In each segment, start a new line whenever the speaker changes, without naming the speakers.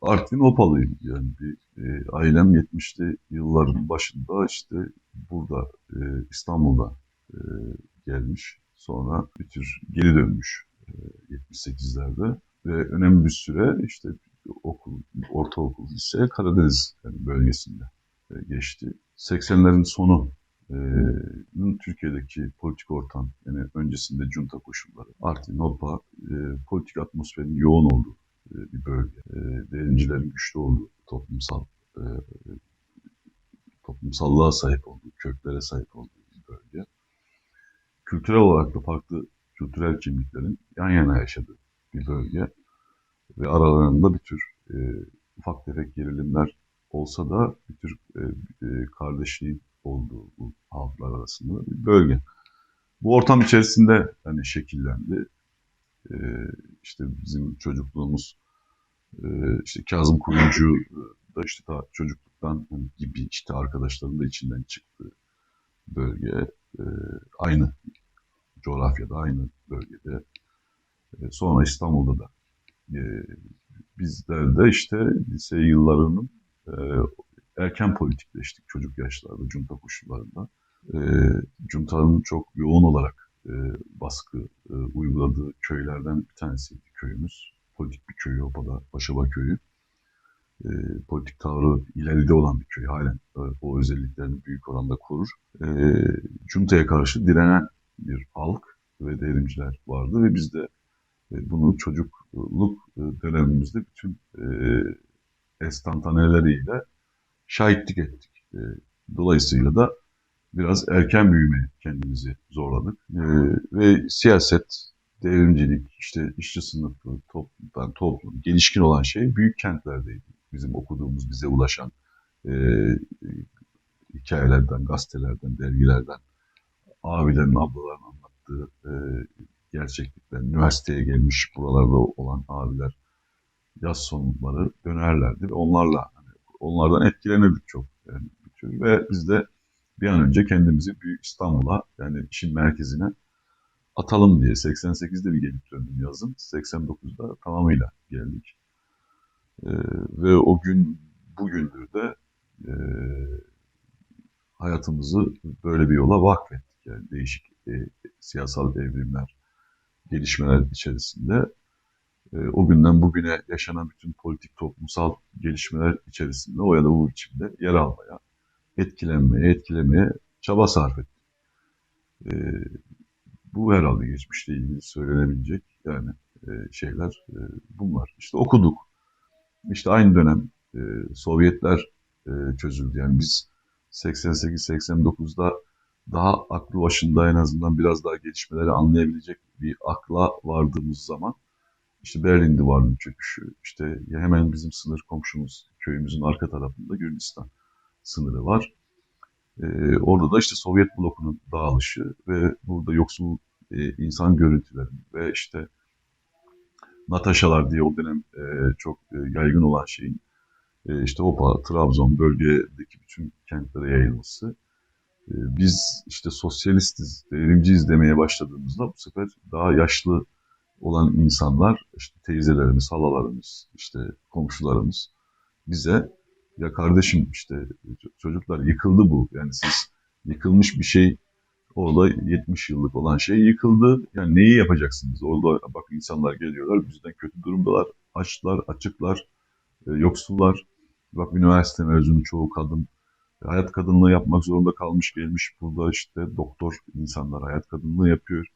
Artvin Opalıyım yani bir e, ailem 70'li yılların başında işte burada e, İstanbul'da e, gelmiş. Sonra bir tür geri dönmüş e, 78'lerde ve önemli bir süre işte okul, ortaokul, lise Karadeniz yani bölgesinde e, geçti. 80'lerin sonu e, Türkiye'deki politik ortam yani öncesinde junta koşulları, Artvin, Hopa, e, politik atmosferin yoğun olduğu bir bölge. E, devrimcilerin güçlü olduğu toplumsal e, toplumsallığa sahip olduğu, köklere sahip olduğu bir bölge. Kültürel olarak da farklı kültürel kimliklerin yan yana yaşadığı bir bölge. Ve aralarında bir tür e, ufak tefek gerilimler olsa da bir tür e, e, kardeşliğin olduğu bu halklar arasında bir bölge. Bu ortam içerisinde hani şekillendi. E, işte bizim çocukluğumuz e, işte Kazım Kuyumcu da işte ta çocukluktan gibi işte arkadaşlarım da içinden çıktı bölge. E, aynı coğrafyada, aynı bölgede. E, sonra İstanbul'da da e, bizler de işte lise yıllarının e, erken politikleştik çocuk yaşlarda, junta koşullarında. E, juntanın çok yoğun olarak e, baskı e, uyguladığı köylerden bir tanesiydi köyümüz. Politik bir köy Opa'da, Başaba Köyü. E, politik tavrı ileride olan bir köy. Halen e, o özelliklerini büyük oranda korur. E, juntaya karşı direnen bir halk ve devrimciler vardı ve biz de e, bunu çocukluk e, dönemimizde bütün e, estantaneleriyle şahitlik ettik. E, dolayısıyla da biraz erken büyümeye kendimizi zorladık. E, ve siyaset, devrimcilik, işte işçi sınıfı, toplumdan toplum, gelişkin olan şey büyük kentlerdeydi. Bizim okuduğumuz, bize ulaşan e, hikayelerden, gazetelerden, dergilerden, abilerin, ablaların anlattığı e, gerçeklikler, üniversiteye gelmiş buralarda olan abiler yaz sonları dönerlerdi ve onlarla hani, onlardan etkilenirdik çok yani ve biz de bir an önce kendimizi Büyük İstanbul'a yani işin merkezine atalım diye 88'de bir gelip döndüm yazın. 89'da tamamıyla geldik. Ee, ve o gün bugündür de e, hayatımızı böyle bir yola vakfettik. Yani değişik e, siyasal evrimler, gelişmeler içerisinde e, o günden bugüne yaşanan bütün politik toplumsal gelişmeler içerisinde o ya da bu biçimde yer almaya, etkilenmeye, etkilemeye çaba sarf ettik. E, bu herhalde geçmişle ilgili söylenebilecek yani e, şeyler e, bunlar. İşte okuduk. İşte aynı dönem e, Sovyetler e, çözüldü. Yani biz 88-89'da daha aklı başında en azından biraz daha gelişmeleri anlayabilecek bir akla vardığımız zaman işte Berlin Duvarı'nın çöküşü, işte hemen bizim sınır komşumuz, köyümüzün arka tarafında Gürcistan sınırı var. Ee, orada da işte Sovyet blokunun dağılışı ve burada yoksul e, insan görüntüleri ve işte Nataşalar diye o dönem e, çok e, yaygın olan şeyin e, işte Opa, Trabzon bölgedeki bütün kentlere yayılması. E, biz işte sosyalistiz, devrimciyiz demeye başladığımızda bu sefer daha yaşlı olan insanlar, işte teyzelerimiz, halalarımız, işte komşularımız bize ya kardeşim işte çocuklar yıkıldı bu. Yani siz yıkılmış bir şey orada 70 yıllık olan şey yıkıldı. Yani neyi yapacaksınız? Orada bak insanlar geliyorlar bizden kötü durumdalar. Açlar, açıklar, e, yoksullar. Bak üniversite mezunu çoğu kadın hayat kadınlığı yapmak zorunda kalmış gelmiş. Burada işte doktor insanlar hayat kadınlığı yapıyor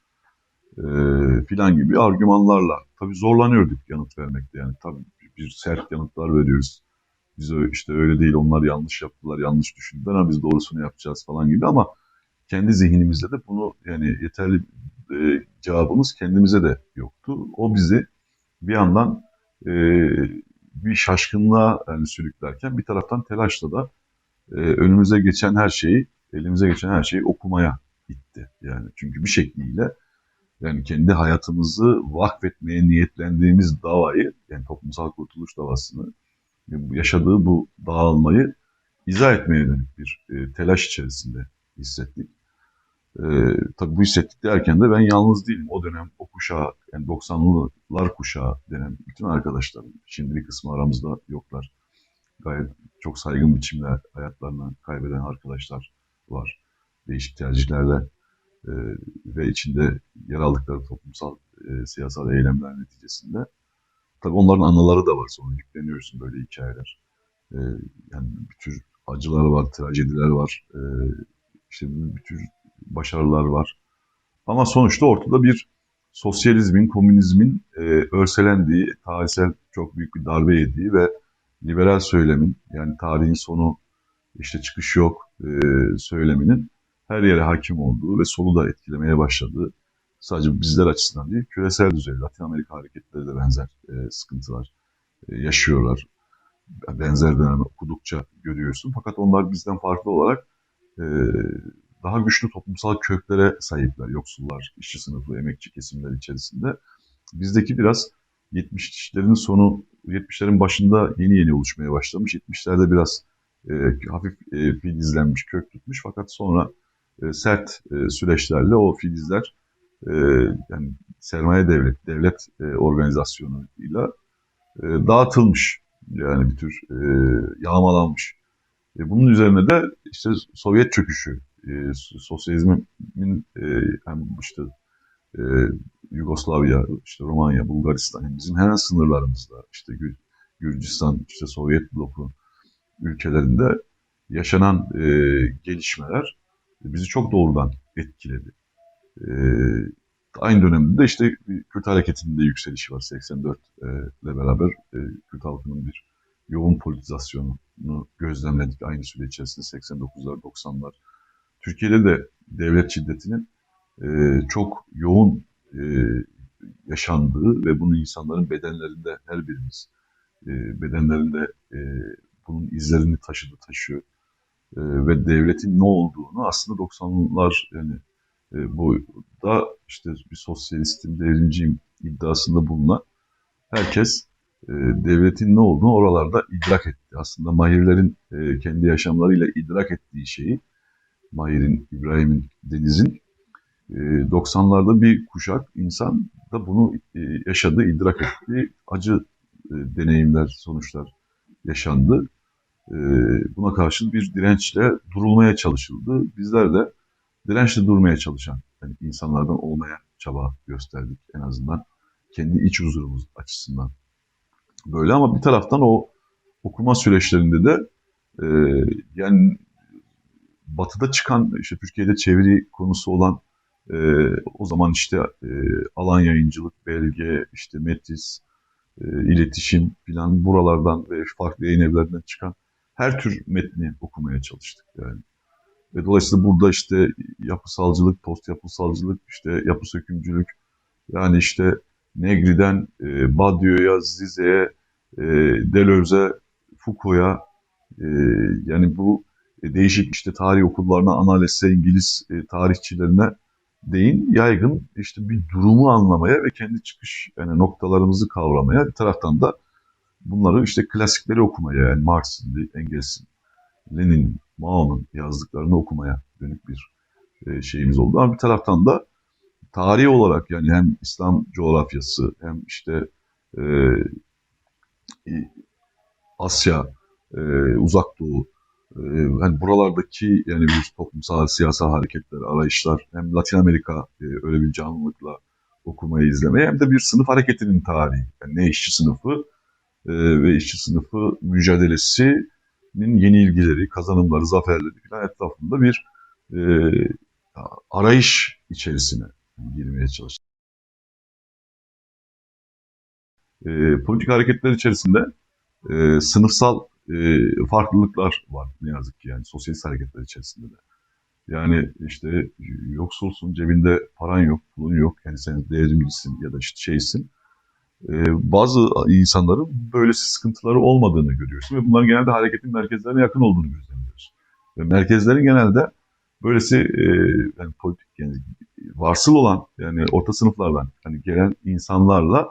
e, filan gibi argümanlarla tabii zorlanıyorduk yanıt vermekte yani tabii bir sert yanıtlar veriyoruz. Biz işte öyle değil onlar yanlış yaptılar, yanlış düşündüler ama biz doğrusunu yapacağız falan gibi ama kendi zihnimizde de bunu yani yeterli e, cevabımız kendimize de yoktu. O bizi bir yandan e, bir şaşkınlığa yani sürüklerken bir taraftan telaşla da e, önümüze geçen her şeyi, elimize geçen her şeyi okumaya itti. Yani çünkü bir şekliyle yani kendi hayatımızı vakfetmeye niyetlendiğimiz davayı, yani toplumsal kurtuluş davasını, yaşadığı bu dağılmayı izah etmeye dönük bir e, telaş içerisinde hissettik. E, tabii bu hissettik derken de ben yalnız değilim. O dönem o kuşağı, yani 90'lılar kuşağı denen bütün arkadaşlarım, şimdi bir kısmı aramızda yoklar. Gayet çok saygın biçimde hayatlarını kaybeden arkadaşlar var. Değişik tercihlerle e, ve içinde yer aldıkları toplumsal, e, siyasal eylemler neticesinde. Tabii onların anıları da var. Sonra yükleniyorsun böyle hikayeler. E, yani bir tür acılar var, trajediler var. E, işte bir tür başarılar var. Ama sonuçta ortada bir sosyalizmin, komünizmin e, örselendiği, tarihsel çok büyük bir darbe yediği ve liberal söylemin yani tarihin sonu işte çıkış yok e, söyleminin her yere hakim olduğu ve solu da etkilemeye başladığı sadece bizler açısından değil küresel düzeyde Latin Amerika hareketleri de benzer e, sıkıntılar e, yaşıyorlar. Benzer dönem okudukça görüyorsun. Fakat onlar bizden farklı olarak e, daha güçlü toplumsal köklere sahipler. Yoksullar, işçi sınıfı, emekçi kesimler içerisinde. Bizdeki biraz 70'lerin sonu, 70'lerin başında yeni yeni oluşmaya başlamış. 70'lerde biraz e, hafif e, filizlenmiş, kök tutmuş. Fakat sonra e, sert e, süreçlerle o filizler e, yani sermaye devlet, devlet e, organizasyonuyla e, dağıtılmış. Yani bir tür e, yağmalanmış. E, bunun üzerine de işte Sovyet çöküşü, e, sosyalizmin e, hem işte e, Yugoslavya, işte Romanya, Bulgaristan, yani bizim hemen sınırlarımızda işte Gür Gürcistan, işte Sovyet bloku ülkelerinde yaşanan e, gelişmeler bizi çok doğrudan etkiledi. E, aynı dönemde de işte Kürt hareketinin de yükselişi var 84 e, ile beraber e, Kürt halkının bir yoğun politizasyonunu gözlemledik aynı süre içerisinde 89'lar 90'lar. Türkiye'de de devlet şiddetinin e, çok yoğun e, yaşandığı ve bunun insanların bedenlerinde her birimiz bedenlerinde bunun izlerini taşıdı taşıyor ve devletin ne olduğunu aslında 90'lar yani bu da işte bir sosyalistin devrimciyim iddiasında bulunan herkes e, devletin ne olduğunu oralarda idrak etti. Aslında Mahirlerin e, kendi yaşamlarıyla idrak ettiği şeyi Mahir'in, İbrahim'in, Deniz'in 90'larda bir kuşak insan da bunu yaşadı, idrak etti. Acı deneyimler, sonuçlar yaşandı. Buna karşın bir dirençle durulmaya çalışıldı. Bizler de dirençle durmaya çalışan yani insanlardan olmaya çaba gösterdik en azından kendi iç huzurumuz açısından. Böyle ama bir taraftan o okuma süreçlerinde de e, yani batıda çıkan işte Türkiye'de çeviri konusu olan e, o zaman işte e, alan yayıncılık, belge, işte metis, e, iletişim filan buralardan ve farklı yayın evlerinden çıkan her tür metni okumaya çalıştık yani. Ve dolayısıyla burada işte yapısalcılık, post yapısalcılık, işte yapı sökümcülük, yani işte Negri'den e, Badiou'ya, Zize'ye, e, Deleuze'e, Foucault'a e, yani bu e, değişik işte tarih okullarına, analize, İngiliz e, tarihçilerine değin yaygın işte bir durumu anlamaya ve kendi çıkış yani noktalarımızı kavramaya bir taraftan da bunları işte klasikleri okumaya yani Marx'ın, Engels'in, Lenin'in, Mao'nun yazdıklarını okumaya dönük bir e, şeyimiz oldu. Ama bir taraftan da tarihi olarak yani hem İslam coğrafyası hem işte e, Asya, e, Uzak Doğu, e, hani buralardaki yani bir toplumsal siyasal hareketler, arayışlar hem Latin Amerika e, öyle bir canlılıkla okumayı izlemeye hem de bir sınıf hareketinin tarihi. Yani ne işçi sınıfı e, ve işçi sınıfı mücadelesinin yeni ilgileri, kazanımları, zaferleri falan etrafında bir e, arayış içerisine girmeye çalıştı. E, politik hareketler içerisinde e, sınıfsal e, farklılıklar var ne yazık ki yani sosyalist hareketler içerisinde de. Yani işte yoksulsun, cebinde paran yok, pulun yok, yani sen değerlisin ya da işte şeysin. Ee, bazı insanların böylesi sıkıntıları olmadığını görüyorsun ve bunların genelde hareketin merkezlerine yakın olduğunu gözlemliyorsun. Ve merkezlerin genelde böylesi e, yani politik yani varsıl olan yani orta sınıflardan hani gelen insanlarla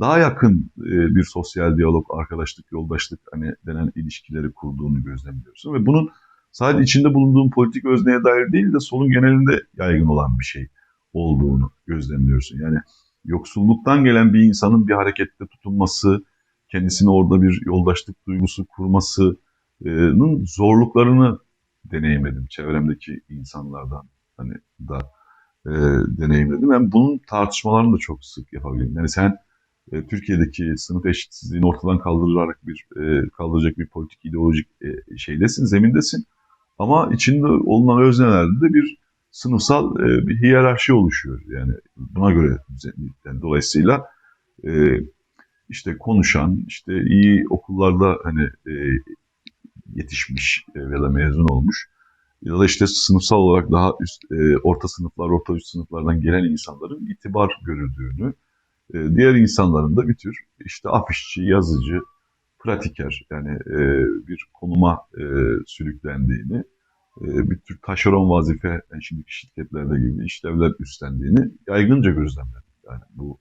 daha yakın e, bir sosyal diyalog, arkadaşlık, yoldaşlık hani denen ilişkileri kurduğunu gözlemliyorsun ve bunun sadece içinde bulunduğun politik özneye dair değil de solun genelinde yaygın olan bir şey olduğunu gözlemliyorsun. Yani yoksulluktan gelen bir insanın bir harekette tutunması, kendisine orada bir yoldaşlık duygusu kurmasının zorluklarını deneyimledim çevremdeki insanlardan hani da e, deneyimledim. Ben bunun tartışmalarını da çok sık yapabilirim. Yani sen e, Türkiye'deki sınıf eşitsizliğini ortadan kaldırarak bir e, kaldıracak bir politik ideolojik e, şeydesin, zemindesin. Ama içinde olunan öznelerde de bir sınıfsal e, bir hiyerarşi oluşuyor. Yani buna göre yani dolayısıyla e, işte konuşan, işte iyi okullarda hani e, yetişmiş e, ya da mezun olmuş ya da işte sınıfsal olarak daha üst e, orta sınıflar, orta üst sınıflardan gelen insanların itibar görüldüğünü, e, diğer insanların da bir tür işte afişçi, yazıcı, pratiker yani e, bir konuma e, sürüklendiğini, bir tür taşeron vazife, yani şimdiki şirketlerde gibi işlevler üstlendiğini yaygınca gözlemledim. Yani bu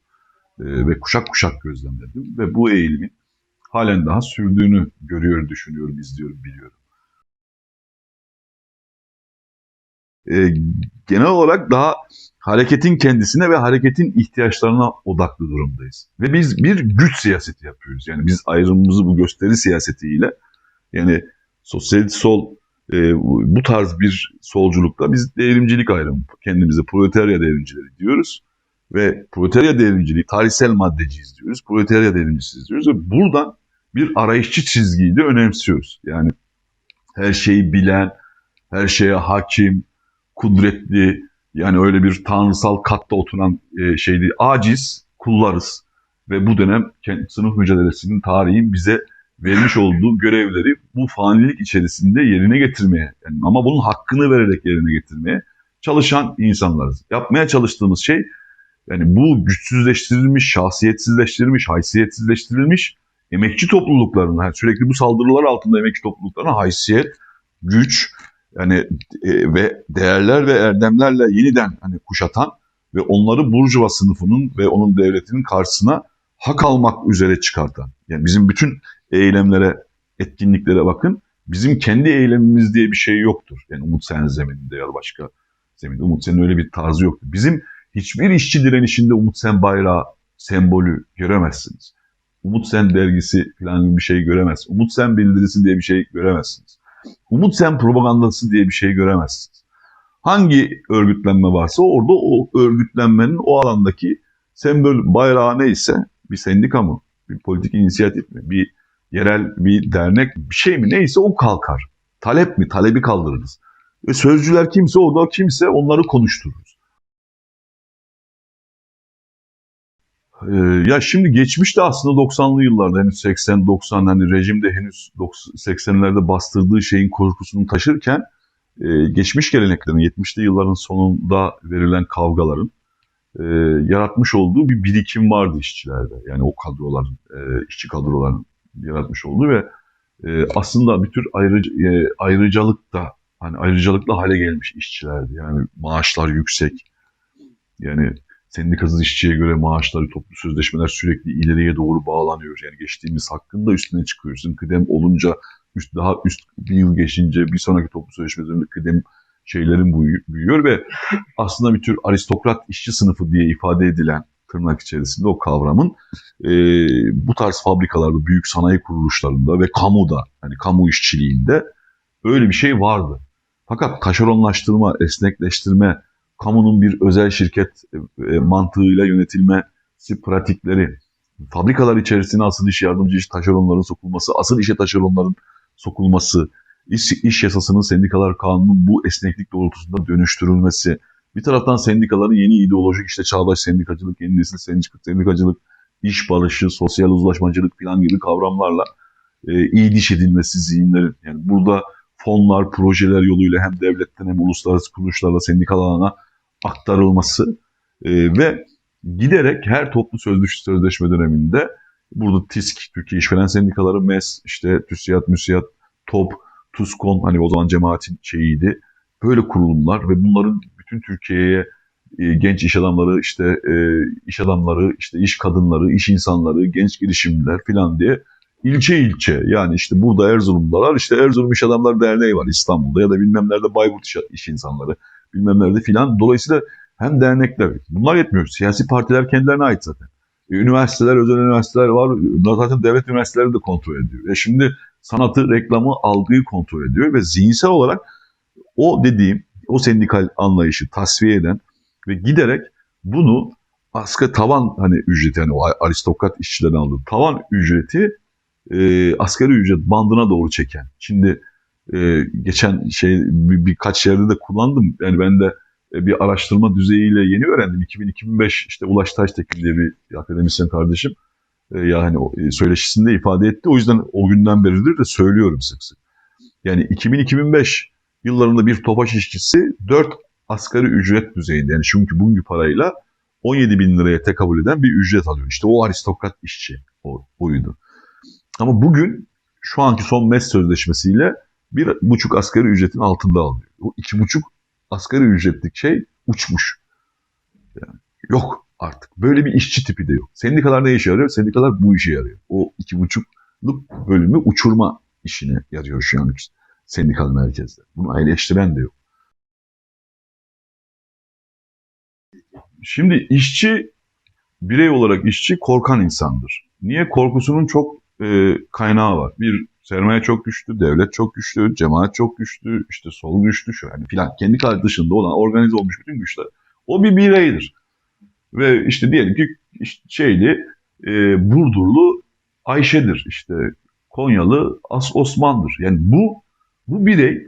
e, ve kuşak kuşak gözlemledim ve bu eğilimin halen daha sürdüğünü görüyor, düşünüyorum, izliyorum, biliyorum. E, genel olarak daha hareketin kendisine ve hareketin ihtiyaçlarına odaklı durumdayız. Ve biz bir güç siyaseti yapıyoruz. Yani biz ayrımımızı bu gösteri siyasetiyle yani sosyal sol e, bu tarz bir solculukta biz devrimcilik ayrımı kendimize proletarya devrimcileri diyoruz. Ve proletarya devrimciliği tarihsel maddeciyiz diyoruz. Proletarya devrimcisiyiz diyoruz. Ve buradan bir arayışçı çizgiyi de önemsiyoruz. Yani her şeyi bilen, her şeye hakim, kudretli, yani öyle bir tanrısal katta oturan e, şey. Aciz kullarız. Ve bu dönem sınıf mücadelesinin tarihin bize vermiş olduğu görevleri bu fanilik içerisinde yerine getirmeye yani ama bunun hakkını vererek yerine getirmeye çalışan insanlarız. Yapmaya çalıştığımız şey yani bu güçsüzleştirilmiş, şahsiyetsizleştirilmiş, haysiyetsizleştirilmiş emekçi topluluklarına, yani sürekli bu saldırılar altında emekçi topluluklarına haysiyet, güç yani e, ve değerler ve erdemlerle yeniden hani kuşatan ve onları burjuva sınıfının ve onun devletinin karşısına hak almak üzere çıkartan. Yani bizim bütün eylemlere, etkinliklere bakın. Bizim kendi eylemimiz diye bir şey yoktur. Yani Umut Sen zemininde ya da başka zeminde. Umut Sen'in öyle bir tarzı yoktur. Bizim hiçbir işçi direnişinde Umut Sen bayrağı, sembolü göremezsiniz. Umut Sen dergisi falan bir şey göremezsiniz. Umut Sen bildirisi diye bir şey göremezsiniz. Umut Sen propagandası diye bir şey göremezsiniz. Hangi örgütlenme varsa orada o örgütlenmenin o alandaki sembol bayrağı neyse bir sendika mı, bir politik inisiyatif mi, bir yerel bir dernek bir şey mi neyse o kalkar. Talep mi? Talebi kaldırırız. Ve sözcüler kimse orada kimse onları konuştururuz. Ee, ya şimdi geçmişte aslında 90'lı yıllarda henüz 80-90 hani rejimde henüz 80'lerde bastırdığı şeyin korkusunu taşırken e, geçmiş geleneklerin 70'li yılların sonunda verilen kavgaların e, yaratmış olduğu bir birikim vardı işçilerde. Yani o kadroların, e, işçi kadroların yaratmış olduğu ve e, aslında bir tür ayrı, e, ayrıcalık da hani ayrıcalıklı hale gelmiş işçilerdi. Yani maaşlar yüksek. Yani sendikasız işçiye göre maaşları, toplu sözleşmeler sürekli ileriye doğru bağlanıyor. Yani geçtiğimiz hakkında üstüne çıkıyorsun. Kıdem olunca üst, daha üst bir yıl geçince bir sonraki toplu sözleşme üzerinde kıdem şeylerin büyüyor ve aslında bir tür aristokrat işçi sınıfı diye ifade edilen tırnak içerisinde o kavramın e, bu tarz fabrikalarda, büyük sanayi kuruluşlarında ve kamuda, hani kamu işçiliğinde öyle bir şey vardı. Fakat taşeronlaştırma, esnekleştirme, kamunun bir özel şirket e, mantığıyla yönetilmesi pratikleri, fabrikalar içerisine asıl iş yardımcı iş taşeronların sokulması, asıl işe taşeronların sokulması, iş, iş yasasının sendikalar kanunun bu esneklik doğrultusunda dönüştürülmesi, bir taraftan sendikaların yeni ideolojik işte çağdaş sendikacılık, yeni nesil sendikacılık, iş barışı, sosyal uzlaşmacılık falan gibi kavramlarla e, iyi diş edilmesi zihinlerin. Yani burada fonlar, projeler yoluyla hem devletten hem uluslararası kuruluşlarla sendikalarına aktarılması e, ve giderek her toplu sözleşme döneminde burada TİSK, Türkiye İşveren Sendikaları, MES, işte TÜSİAD, MÜSİAD, TOP, TUSKON hani o zaman cemaatin şeyiydi. Böyle kurulumlar ve bunların bütün Türkiye'ye e, genç iş adamları, işte e, iş adamları, işte iş kadınları, iş insanları, genç girişimler filan diye ilçe ilçe yani işte burada Erzurum'dalar işte Erzurum İş Adamları Derneği var İstanbul'da ya da bilmem nerede Bayburt İş, İş İnsanları bilmem nerede filan. Dolayısıyla hem dernekler bunlar yetmiyor. Siyasi partiler kendilerine ait zaten. E, Üniversiteler, özel üniversiteler var. Bunlar zaten devlet üniversiteleri de kontrol ediyor. E şimdi sanatı, reklamı, algıyı kontrol ediyor ve zihinsel olarak o dediğim, o sendikal anlayışı tasfiye eden ve giderek bunu asgari tavan hani ücreti yani o aristokrat işçilerin aldığı tavan ücreti e, asgari ücret bandına doğru çeken. Şimdi e, geçen şey bir, birkaç yerde de kullandım. Yani ben de e, bir araştırma düzeyiyle yeni öğrendim. 2000-2005 işte Ulaş Taştekin diye bir akademisyen kardeşim yani o, e, söyleşisinde ifade etti. O yüzden o günden beridir de söylüyorum sık sık. Yani 2000-2005 yıllarında bir Tofaş işçisi 4 asgari ücret düzeyinde yani çünkü bugünkü parayla 17 bin liraya tekabül eden bir ücret alıyor. İşte o aristokrat işçi o, oydu. Ama bugün şu anki son MES sözleşmesiyle bir buçuk asgari ücretin altında alıyor. O iki buçuk asgari ücretlik şey uçmuş. Yani yok artık. Böyle bir işçi tipi de yok. Sendikalar ne işe yarıyor? Sendikalar bu işe yarıyor. O iki buçukluk bölümü uçurma işine yarıyor şu an sendikal merkezde. Bunu eleştiren de yok. Şimdi işçi birey olarak işçi korkan insandır. Niye? Korkusunun çok e, kaynağı var. Bir sermaye çok güçlü, devlet çok güçlü, cemaat çok güçlü, işte sol güçlü şu yani filan. Kendi dışında olan organize olmuş bütün güçler. O bir bireydir. Ve işte diyelim ki şeyli e, Burdurlu Ayşe'dir. işte Konyalı As Osman'dır. Yani bu bu birey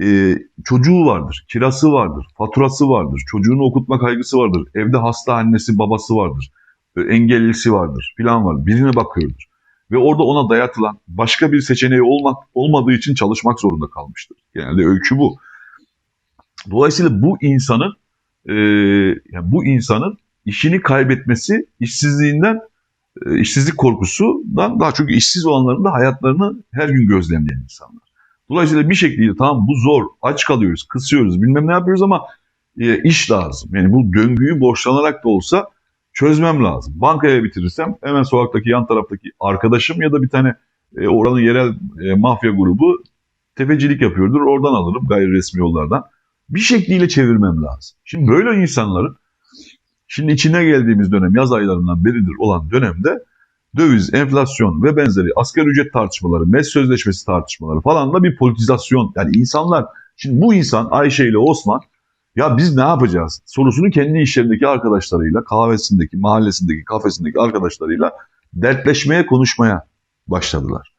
e, çocuğu vardır, kirası vardır, faturası vardır, çocuğunu okutma kaygısı vardır, evde hasta annesi babası vardır, e, engellisi vardır filan var. Birine bakıyordur. Ve orada ona dayatılan başka bir seçeneği olmak olmadığı için çalışmak zorunda kalmıştır. Genelde öykü bu. Dolayısıyla bu insanın e, yani bu insanın işini kaybetmesi işsizliğinden e, işsizlik korkusundan daha çok işsiz olanların da hayatlarını her gün gözlemleyen insanlar. Dolayısıyla bir şekilde tamam bu zor, aç kalıyoruz, kısıyoruz, bilmem ne yapıyoruz ama e, iş lazım. Yani bu döngüyü borçlanarak da olsa çözmem lazım. Bankaya bitirirsem hemen sokaktaki yan taraftaki arkadaşım ya da bir tane e, oranın yerel e, mafya grubu tefecilik yapıyordur. Oradan alırım gayri resmi yollardan. Bir şekliyle çevirmem lazım. Şimdi böyle insanların şimdi içine geldiğimiz dönem yaz aylarından beridir olan dönemde döviz, enflasyon ve benzeri asgari ücret tartışmaları, MES sözleşmesi tartışmaları falan da bir politizasyon. Yani insanlar, şimdi bu insan Ayşe ile Osman ya biz ne yapacağız sorusunu kendi işlerindeki arkadaşlarıyla, kahvesindeki, mahallesindeki, kafesindeki arkadaşlarıyla dertleşmeye, konuşmaya başladılar.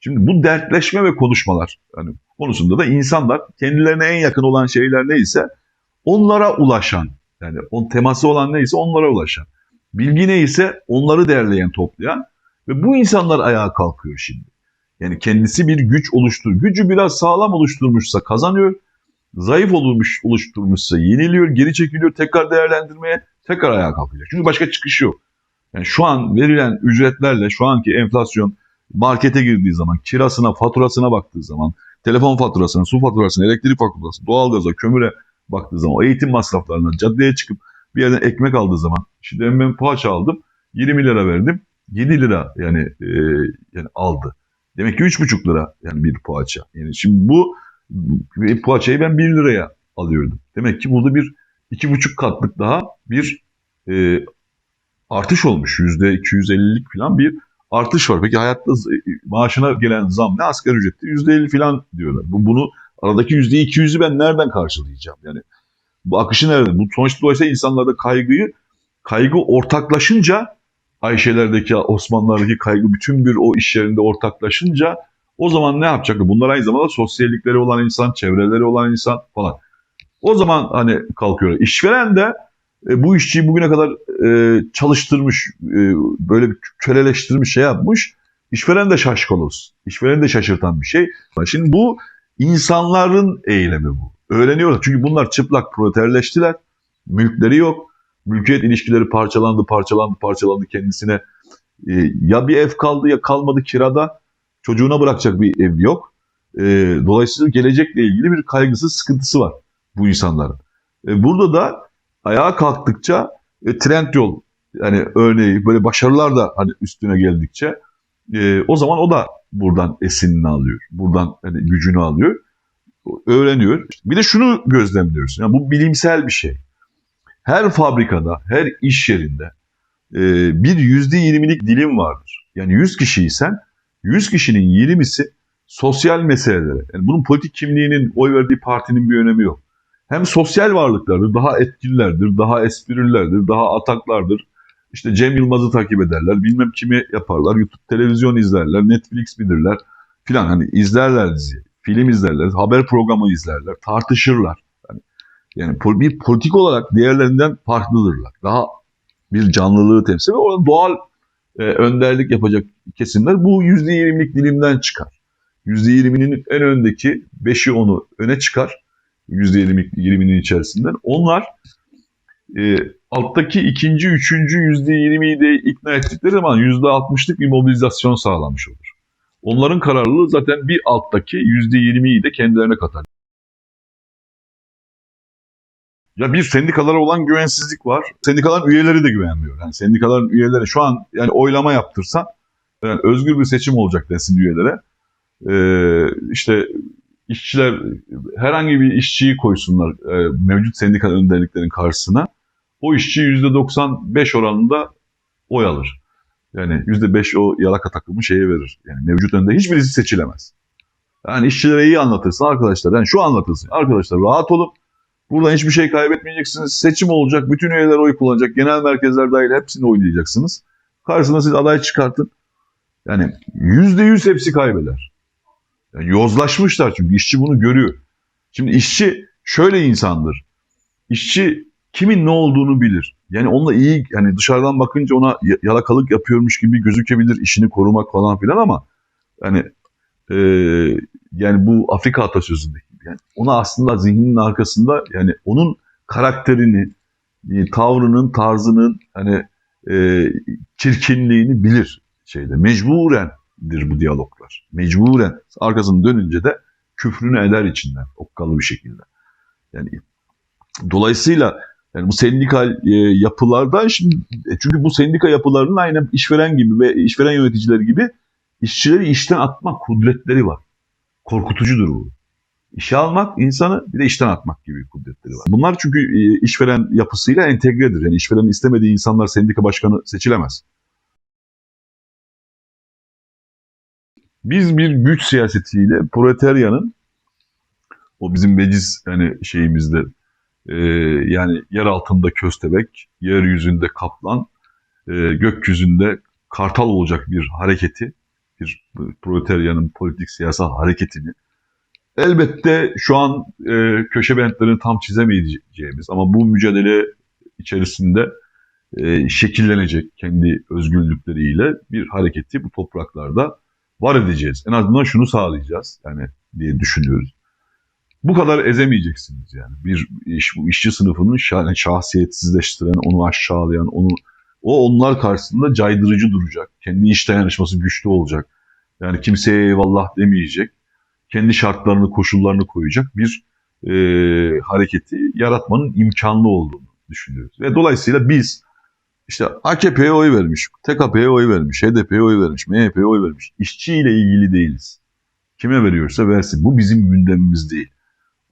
Şimdi bu dertleşme ve konuşmalar yani konusunda da insanlar kendilerine en yakın olan şeyler neyse onlara ulaşan yani on teması olan neyse onlara ulaşan. Bilgi neyse onları derleyen, toplayan ve bu insanlar ayağa kalkıyor şimdi. Yani kendisi bir güç oluştur. Gücü biraz sağlam oluşturmuşsa kazanıyor. Zayıf olmuş oluşturmuşsa yeniliyor, geri çekiliyor, tekrar değerlendirmeye, tekrar ayağa kalkacak. Çünkü başka çıkış yok. Yani şu an verilen ücretlerle şu anki enflasyon markete girdiği zaman, kirasına, faturasına baktığı zaman, telefon faturasına, su faturasına, elektrik faturasına, doğalgaza, kömüre baktığı zaman, eğitim masraflarına, caddeye çıkıp bir yerden ekmek aldığı zaman şimdi ben poğaça aldım 20 lira verdim 7 lira yani e, yani aldı. Demek ki 3,5 lira yani bir poğaça. Yani şimdi bu poğaçayı ben 1 liraya alıyordum. Demek ki burada bir 2,5 katlık daha bir e, artış olmuş. %250'lik falan bir artış var. Peki hayatta maaşına gelen zam ne asgari ücrette? %50 falan diyorlar. Bu, bunu aradaki %200'ü ben nereden karşılayacağım? Yani bu akışı nerede? Bu sonuçta dolayısıyla insanlarda kaygıyı, kaygı ortaklaşınca Ayşe'lerdeki, Osmanlılardaki kaygı bütün bir o iş yerinde ortaklaşınca o zaman ne yapacaktı? Bunlar aynı zamanda sosyallikleri olan insan, çevreleri olan insan falan. O zaman hani kalkıyor. İşveren de e, bu işçiyi bugüne kadar e, çalıştırmış, e, böyle bir köleleştirmiş şey yapmış. İşveren de şaşkaloz. İşveren de şaşırtan bir şey. Şimdi bu insanların eylemi bu öğreniyorlar. Çünkü bunlar çıplak proleterleştiler. Mülkleri yok. Mülkiyet ilişkileri parçalandı, parçalandı, parçalandı kendisine. E, ya bir ev kaldı ya kalmadı kirada. Çocuğuna bırakacak bir ev yok. E, dolayısıyla gelecekle ilgili bir kaygısı, sıkıntısı var bu insanların. E, burada da ayağa kalktıkça e, trend yol yani örneği böyle başarılar da hani üstüne geldikçe e, o zaman o da buradan esinini alıyor. Buradan hani gücünü alıyor. Öğreniyor. Bir de şunu gözlemliyoruz. Yani bu bilimsel bir şey. Her fabrikada, her iş yerinde e, bir yüzde yirmilik dilim vardır. Yani 100 kişiysen 100 kişinin 20'si sosyal meselelere. Yani bunun politik kimliğinin, oy verdiği partinin bir önemi yok. Hem sosyal varlıklardır, daha etkililerdir, daha esprililerdir, daha ataklardır. İşte Cem Yılmaz'ı takip ederler, bilmem kimi yaparlar, YouTube televizyon izlerler, Netflix bilirler filan. Hani izlerler dizi, film izlerler, haber programı izlerler, tartışırlar. Yani, yani pol- bir politik olarak diğerlerinden farklıdırlar. Daha bir canlılığı temsil ve orada doğal e, önderlik yapacak kesimler bu %20'lik dilimden çıkar. %20'nin en öndeki 5'i onu öne çıkar. %20'lik 20'nin içerisinden. Onlar e, alttaki ikinci, üçüncü %20'yi de ikna ettikleri zaman %60'lık bir mobilizasyon sağlamış olur. Onların kararlılığı zaten bir alttaki %20'yi de kendilerine katar. Ya bir sendikalara olan güvensizlik var. Sendikaların üyeleri de güvenmiyor. Yani sendikaların üyeleri şu an yani oylama yaptırsan yani özgür bir seçim olacak desin üyelere. Ee, işte işçiler herhangi bir işçiyi koysunlar e, mevcut sendika önderliklerin karşısına. O işçi %95 oranında oy alır. Yani %5 o yalaka takımı şeye verir. Yani mevcut önde hiçbirisi seçilemez. Yani işçilere iyi anlatırsın arkadaşlar. Yani şu anlatılsın. Arkadaşlar rahat olun. Buradan hiçbir şey kaybetmeyeceksiniz. Seçim olacak. Bütün üyeler oy kullanacak. Genel merkezler dahil hepsini oylayacaksınız. Karşısına siz aday çıkartın. Yani yüzde yüz hepsi kaybeder. Yani yozlaşmışlar çünkü işçi bunu görüyor. Şimdi işçi şöyle insandır. İşçi kimin ne olduğunu bilir. Yani onunla iyi yani dışarıdan bakınca ona yalakalık yapıyormuş gibi gözükebilir işini korumak falan filan ama yani e, yani bu Afrika atasözündeki. Yani ona aslında zihninin arkasında yani onun karakterini, e, tavrının, tarzının hani e, çirkinliğini bilir şeyde. Mecburendir bu diyaloglar. Mecburen. Arkasını dönünce de küfrünü eder içinden. Okkalı bir şekilde. Yani dolayısıyla yani bu sendikal e, yapılarda şimdi e, çünkü bu sendika yapılarının aynı işveren gibi ve işveren yöneticileri gibi işçileri işten atma kudretleri var. Korkutucudur bu. İşe almak insanı bir de işten atmak gibi kudretleri var. Bunlar çünkü e, işveren yapısıyla entegredir. Yani işverenin istemediği insanlar sendika başkanı seçilemez. Biz bir güç siyasetiyle proletaryanın o bizim veciz yani şeyimizde e, yani yer altında köstebek, yeryüzünde kaplan, e, gökyüzünde kartal olacak bir hareketi, bir proletaryanın politik siyasal hareketini elbette şu an e, köşe bentlerini tam çizemeyeceğimiz ama bu mücadele içerisinde e, şekillenecek kendi özgürlükleriyle bir hareketi bu topraklarda var edeceğiz. En azından şunu sağlayacağız yani diye düşünüyoruz. Bu kadar ezemeyeceksiniz yani. Bir iş, bu işçi sınıfının şah, şahsiyetsizleştiren, onu aşağılayan, onu o onlar karşısında caydırıcı duracak. Kendi iş dayanışması güçlü olacak. Yani kimseye eyvallah demeyecek. Kendi şartlarını, koşullarını koyacak bir e, hareketi yaratmanın imkanlı olduğunu düşünüyoruz. Ve dolayısıyla biz işte AKP'ye oy vermiş, TKP'ye oy vermiş, HDP'ye oy vermiş, MHP'ye oy vermiş. İşçiyle ilgili değiliz. Kime veriyorsa versin. Bu bizim gündemimiz değil.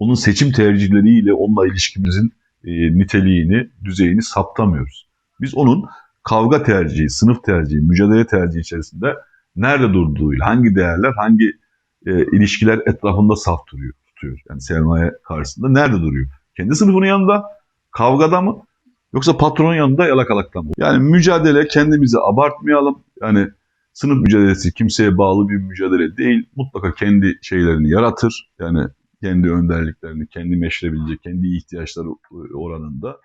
Onun seçim tercihleriyle onunla ilişkimizin e, niteliğini, düzeyini saptamıyoruz. Biz onun kavga tercihi, sınıf tercihi, mücadele tercihi içerisinde nerede durduğuyla, hangi değerler, hangi e, ilişkiler etrafında saf duruyor, tutuyor. Yani sermaye karşısında nerede duruyor? Kendi sınıfının yanında kavgada mı? Yoksa patronun yanında yalakalakta mı? Yani mücadele kendimizi abartmayalım. Yani sınıf mücadelesi kimseye bağlı bir mücadele değil. Mutlaka kendi şeylerini yaratır. Yani kendi önderliklerini, kendi meşrebilecek, kendi ihtiyaçları oranında